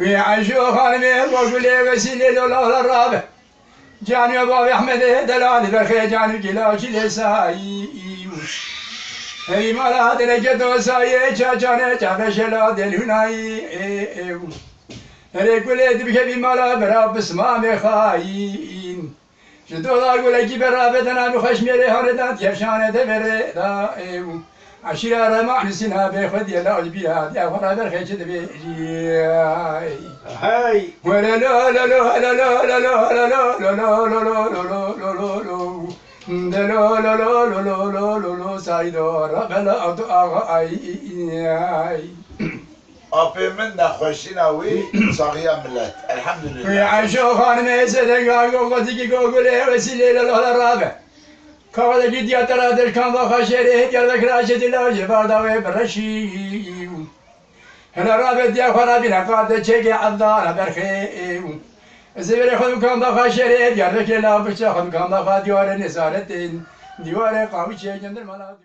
ويعيشوها المير وقلي وسيلي لولا الرابع جاني أبو أحمد دلالي بالخير جاني جلاش لسايوش هي مالا دل جدو ساي جاجانه جابش لا دل هناي هري كل دبك بي مالا برا بسما مخاين جدو دا قول كي برا بدنا بخش ميري هردان يرشانه دبر دا عشيرة رمع نسينا بخد يلا البيات يا فرا برخي جدبي هاي ولا لا لا لا لا لا لا لا لا لا لا لا لا لا لا لا لا لا لا لا لا لا لا لا سعيدة ربنا أدعى أي أبي من نخوشي ناوي صغير ملت الحمد لله ويعيشوا خانم يسدن قاقو قتيكي قوقلي وسيلي لله الرابع كوالا جدي أترادر كان بخا شريه جلدك راشد الله جباردا وبرشي هنا رابع ديا خرا بنا قاد تشيكي عذارا زیر خود کند خواه شریعت گرده که لابشه خود کند خواه دیواره نسارت دیواره قامی چه جندر ملا